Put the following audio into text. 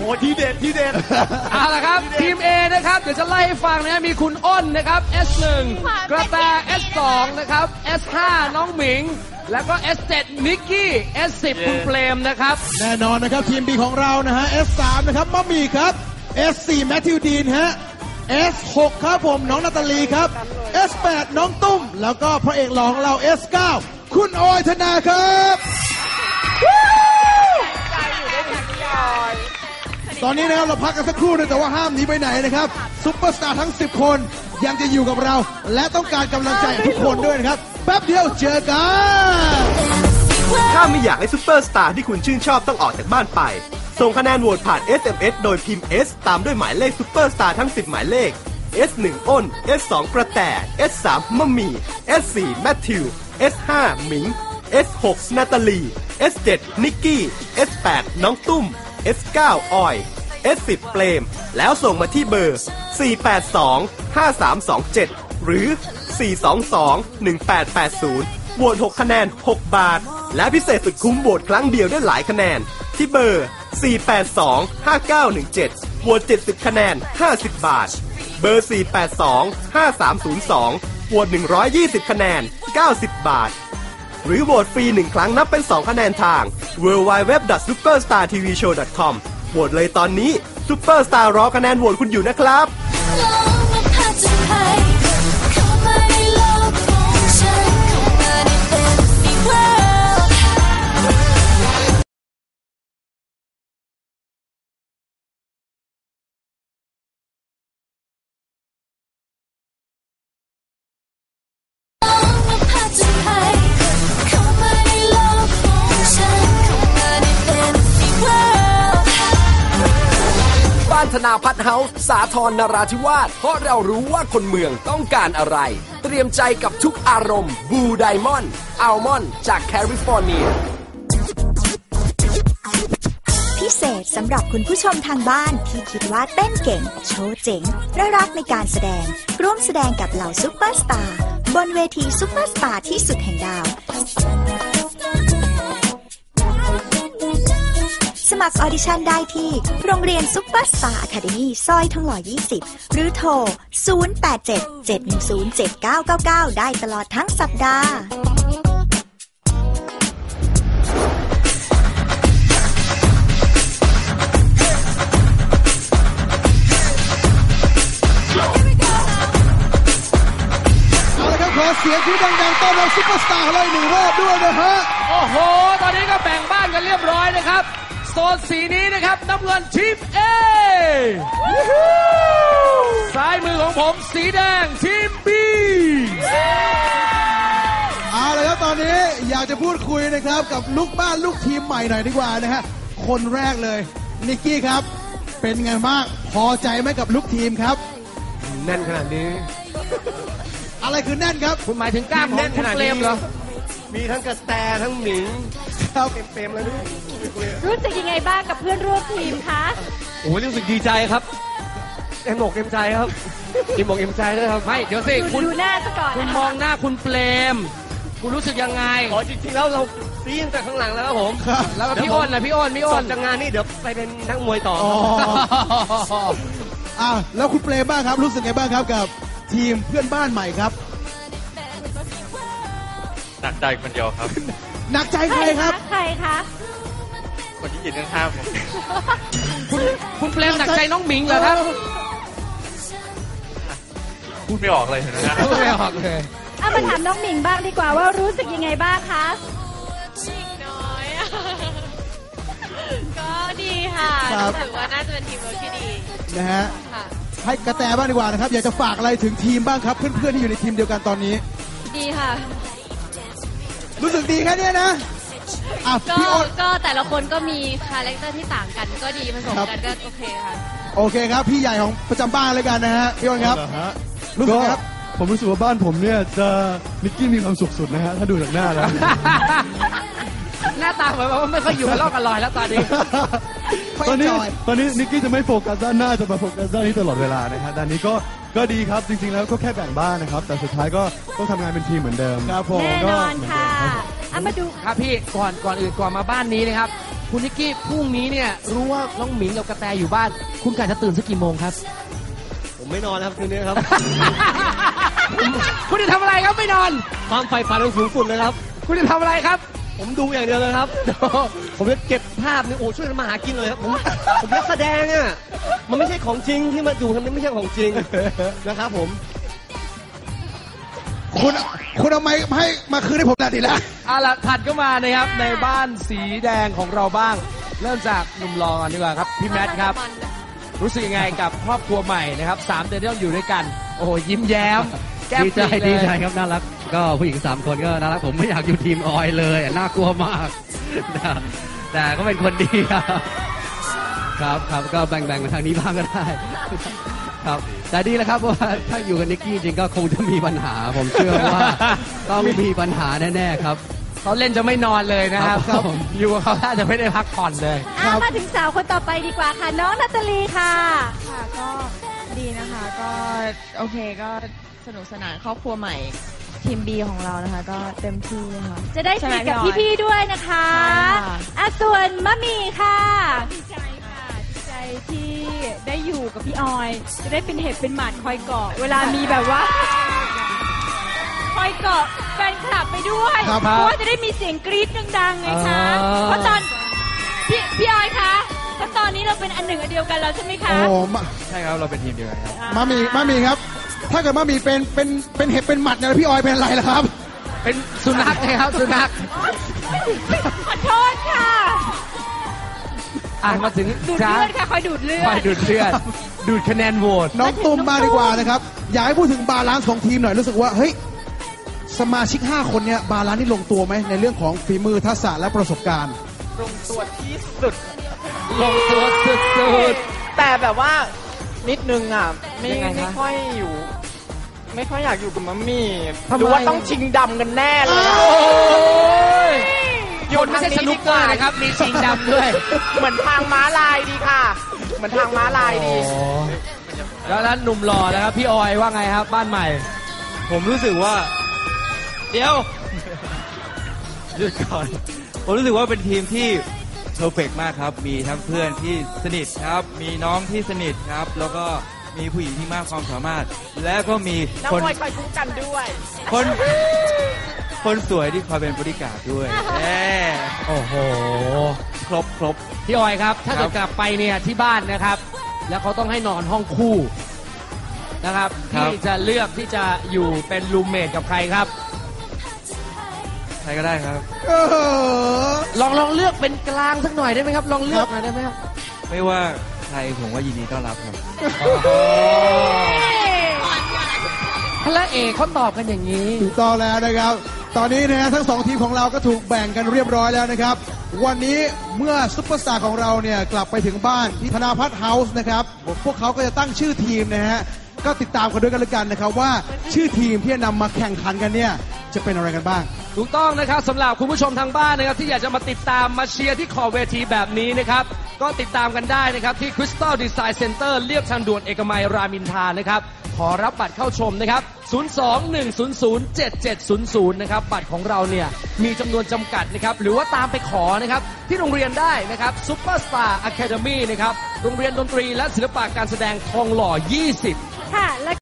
โอ้ทีเด็ดทีเด็ดเอาละครับ ทีม A นะครับ เดี๋ยวจะไล่ให้ฟังนะมีคุณอ้นนะครับ S1 กระแต S2 นะครับ S5 น้องหมิง แล้วก็ S7 นิกกี้ S10 คุณเปรมนะครับ แน่นอนนะครับ ทีม B ของเรานะฮะ S3 นะครับมะหมี่ครับ S4 แมทธิวดีนฮะ S6 ครับผมน้องนาตาลีครับ S8 น้องตุ้ม แล้วก็พระเอกหลองเรา S9 คุณออยธนาครับ ตอนนี้นะครับเราพักกันสักครู่นึงแต่ว่าห้ามหนีไปไหนนะครับซุปเปอร์สตาร์ทั้ง 10 คนยังจะอยู่กับเรา และต้องการกำลังใจทุกคนด้วยนะครับ แป๊บเดียวเจอกัน ถ้าไม่อยากให้ซุปเปอร์สตาร์ที่คุณชื่นชอบต้องออกจากบ้านไป ส่งคะแนนโหวตผ่าน SMS โดยพิมพ์ S ตามด้วยหมายเลขซุปเปอร์สตาร์ทั้ง 10 หมายเลข S1 อ้น S2 กระแต S3 มะหมี่ S4 แมทธิว S5 หมิง S6 นาตาลี S7 นิกกี้ S8 น้องตุ้ม S9 ออย S10 เปลมแล้วส่งมาที่เบอร์ 482 5327 หรือ 422 1880โหวต6 คะแนน 6 บาท และพิเศษสุดคุ้มโหวตครั้งเดียวได้หลายคะแนน ที่เบอร์ 482 5917โหวต70 คะแนน 50 บาท เบอร์ 482 5302โหวต120 คะแนน 90 บาทหรือโหวตฟรี1ครั้งนับเป็น 2 คะแนนทาง www.superstartvshow.com โหวตเลยตอนนี้ซุปเปอร์สตาร์รอคะแนนโหวตคุณอยู่นะครับ ธนาพัฒน์เฮาส์สาทรนราธิวาสเพราะเรารู้ว่าคนเมืองต้องการอะไร เตรียมใจกับทุกอารมณ์บูไดมอนด์อัลมอนด์จากแคลิฟอร์เนีย พิเศษสำหรับคุณผู้ชมทางบ้านที่คิดว่าเต้นเก่ง โชว์เจ๋งและรักในการแสดง ร่วมแสดงกับเหล่าซุปเปอร์สตาร์บนเวทีซุปเปอร์สตาร์ที่สุดแห่งดาว สมัครออดิชั่นได้ที่ โรงเรียนซุปเปอร์สตาร์อะคาเดมี่ซอยทองหล่อ 20 หรือโทร 0877107999 ได้ตลอดทั้งสัปดาห์เอาละครับขอเสียงที่ดังๆต้อนรับซุปเปอร์สตาร์เราอีกหนึ่งรอบด้วยนะฮะ โอ้โห ตอนนี้ก็แบ่งบ้านกันเรียบร้อยนะครับ โซนสีนี้นะครับน้ำเงินทีม A ซ้ายมือของผมสีแดงทีม B เอาละครับตอนนี้อยากจะพูดคุยนะครับกับลูกบ้านลูกทีมใหม่หน่อยดีกว่านะฮะคนแรกเลยนิกกี้ครับ เป็นไงบ้างพอใจไหมกับลูกทีมครับ แน่นขนาดนี้ อะไรคือแน่นครับ คุณหมายถึงกล้ามของแน่นขคุณนาดเปรนี้มเหรอ มีทั้งกระแตทั้งหมิง ครับ เต็มๆเลยด้วย รู้สึกยังไง บ้างกับเพื่อนร่วมทีมคะโอ้ยรู้สึกดีใจครับเต็มอกเต็มใจครับเต็มอกเต็มใจด้วยครับไม่เดี๋ยวสิดูคุณดูหน้าซะก่อนคุณนะมคะองหน้าคุณเปรมคุณรู้สึกยังไงอ๋อจริงๆแล้วเราซีตั้งแต่ข้างหลังแล้วครับผมแล้วก็พี่อ้นนะพี่อ้นพี่จอ้บนจากงานนี้เดี๋ยวไปเป็นนักมวยต่ออ๋ออะแล้วคุณเปรมบ้างครับรู้สึกไงบ้างครับกับทีมเพื่อนบ้านใหม่ครับหนักใจคนเดียวครับหนักใจใครครับใครคะ คนที่ยืนข้างๆผมคุณคุณเปรมหนักใจน้องหมิงเหรอครับพูดไม่ออกเลยเห็นไหมฮะไม่ออกเลยเอามาถามน้องหมิงบ้างดีกว่าว่ารู้สึกยังไงบ้างคะน้อยอะก็ดีค่ะครับ รู้สึกว่าน่าจะเป็นทีมเวิร์คที่ดีนะฮะ ค่ะ ให้กระแตบ้างดีกว่านะครับ อยากจะฝากอะไรถึงทีมบ้างครับ เพื่อนๆที่อยู่ในทีมเดียวกันตอนนี้ ดีค่ะ รู้สึกดีแค่เนี้ยนะ อะก็พี่อ้นก็แต่ละคนก็มีคาแรคเตอร์ที่ต่างกันก็ดีผสมครับกันก็โอเคค่ะโอเคครับ พี่ใหญ่ของประจำบ้านเลยกันนะฮะพี่อ้นครับ รู้สึกไงครับ ผมรู้สึกว่าบ้านผมเนี่ยจะนิกกี้มีความสุขสุดนะฮะถ้าดูจากหน้าแล้ว หน้าตาเหมือนว่าไม่ค่อยอยู่กันรอบกันลอยแล้วตอนนี้ ตอนนี้จอยตอนนี้นิกกี้จะไม่โฟกัสด้านหน้าจะมาโฟกัสด้านนี้ตลอดเวลานะฮะด้านนี้ก็ก็ดีครับจริงๆแล้วก็แค่แบ่งบ้านนะครับ แต่สุดท้ายก็ต้องทำงานเป็นทีมเหมือนเดิมครับผมแน่นอนค่ะเอามาดูครับพี่ก่อนก่อนอื่นก่อนมาบ้านนี้นะครับ คุณนิกกี้พรุ่งนี้เนี่ยรู้ว่าน้องหมิงกับกระแตอยู่บ้าน คุณกะจะตื่นสักกี่โมงครับ ผมไม่นอนนะครับคืนนี้ครับ คุณจะทำอะไรครับไม่นอน ความใฝ่ฝันของสูงสุดเลยครับ คุณจะทำอะไรครับ ผมดูอย่างเดียวเลยครับ ผมจะเก็บภาพนี่โอ้ช่วยกันมาหากินเลยครับ ผมผมนักแสดงอะมันไม่ใช่ของจริงที่มาดูทำนี่ไม่ใช่ของจริงนะครับผม คุณคุณเอาไม้ให้มาคืนให้ผมแต่ดีแล้วเอาล่ะถัดก็มานะครับในบ้านสีแดงของเราบ้าง เริ่มจากหนุ่มรองก่อนดีกว่าครับพี่แมทครับ รู้สึกยังไงกับครอบครัวใหม่นะครับสามเดือนที่ต้องอยู่ด้วยกัน โอ้โหยิ้มแย้ม แก้มดีใจปริเลยดีใจครับน่ารักก็ผู้หญิงสามคนก็น่ารักผมไม่อยากอยู่ทีมออยเลยอะน่ากลัวมากแต่แต่ก็เป็นคนดีครับ ครับครับก็แบ่งๆมาทางนี้บ้างก็ได้ ครับแต่ดีแล้วครับเพราะว่าถ้าอยู่กับนิกกี้จริงก็คงจะมีปัญหา ผมเชื่อว่าต้องมีปัญหาแน่ๆครับเขาเล่นจะไม่นอนเลยนะครับครับผม อยู่กับเขาน่าจะไม่ได้พักผ่อนเลย อะมาถึงสาวคนต่อไปดีกว่าค่ะ น้องนาตาลีค่ะ ค่ะก็ดีนะคะก็โอเคก็สนุกสนานครอบครัวใหม่ทีม B ของเรานะคะ ก็เต็มที่เลยค่ะจะได้ใช่สไหมนิทกับพี่ออย พี่ๆด้วยนะคะใช่ค่ะ อะส่วนมะหมี่ค่ะ ดีใจค่ะดีใจ ที่ได้อยู่กับพี่ออย จะได้เป็นเห็บเป็นหมัดคอยเกาะเวลามีแบบว่า คอยเกาะแฟนคลับไปด้วยครับเพราะว่าจะได้มีเสียงกรี๊ดดังๆไงคะอ๋อ เพราะตอนพี่พี่ออยคะเพราะตอนนี้เราเป็นอันหนึ่งอันเดียวกันแล้วใช่ไหมคะโอ้มาใช่ครับเราเป็นทีมเดียวกันครับมามีมามีครับ ถ้าเกิดมามีเป็นเป็นเป็นเห็บเป็นหมัดเนี่ยพี่ออยเป็นอะไรล่ะครับ เป็นสุนัขนะครับสุนัข ขอโทษค่ะ อะมาถึงดูดจ้าเลือดค่ะคอยดูดเลือคอยด ดูดเลือด ดูดคะแนนโหวต น้องตุ้มมากดีกว่านะครับ อยากให้พูดถึงบาลานซ์ของทีมหน่อยรู้สึกว่าเฮ้ยสมาชิก 5 คนเนี่ยบาลานซ์นี่ลงตัวไหมในเรื่องของฝีมือทักษะและประสบการณ์ ลงตัวที่สุด ลงตัวสุด แต่แบบว่านิดนึงอะ ไม่ยังไงคะไม่ค่อยอยู่ ไม่ค่อยอยากอยู่กับมัมมี่ทำไม ดูว่าต้องชิงดำกันแน่เลยอะโอ้ยอยู่ค นไม่ใช่ทางนี้สนุกเกอร์นะครับ มีชิงดำด้วย เหมือนทางม้าลายดีค่ะ เหมือนทางม้าลายดี แล้วนั้นหนุ่มหล่อนะครับ พี่ออยว่าไงครับ บ้านใหม่ ผมรู้สึกว่า เดี๋ยวหยุดก่อน ผมรู้สึกว่าเป็นทีมที่เพอร์เฟกมากครับ มีทั้งเพื่อนที่สนิทครับ มีน้องที่สนิทครับ แล้วก็มีผู้หญิงที่มากความสามารถ และก็มีน้องคนมวยคอยคุ้มกันด้วย คน คนสวยที่คอยเป็นบริการดด้วยแหมโอ้โห ครบครบ พี่ออยครับ ถ้าเกิดครับกลับไปเนี่ยที่บ้านนะครับ แล้วเขาต้องให้นอนห้องคู่นะครับครับ ที่จะเลือกที่จะอยู่เป็นรูมเมทกับใครครับ ใครก็ได้ครับเออลองลองเลือกเป็นกลางสักหน่อยได้ไหมครับ ลองเลือกหน่อยได้ไหมครับ ไม่ว่าใครผมว่ายินดีต้อนรับครับพระเอกเขาตอบกันอย่างนี้ ถูกต้องแล้วนะครับ ตอนนี้นะฮะทั้งสองทีมของเราก็ถูกแบ่งกันเรียบร้อยแล้วนะครับ วันนี้เมื่อซุปเปอร์สตาร์ของเราเนี่ยกลับไปถึงบ้านที่ธนาพัฒน์เฮาส์นะครับพวกเขาก็จะตั้งชื่อทีมนะฮะก็ติดตามกันด้วยกันล้วกันนะครับว่าชื่อทีมที่จะนำมาแข่งขันกันเนี่ยจะเป็นอะไรกันบ้าง ถูกต้องนะครับสำหรับคุณผู้ชมทางบ้านนะครับที่อยากจะมาติดตามมาเชียร์ที่ขอบเวทีแบบนี้นะครับ ก็ติดตามกันได้นะครับที่ Crystal Design Center เรียบทางด่วนเอกมัยรามอินทรานะครับ ขอรับบัตรเข้าชมนะครับ 021007700 นะครับ บัตรของเราเนี่ยมีจำนวนจำกัดนะครับ หรือว่าตามไปขอนะครับ ที่โรงเรียนได้นะครับ Superstar Academy นะครับ โรงเรียนดนตรีและศิลปะการแสดงทองหล่อ 20ค่ะและ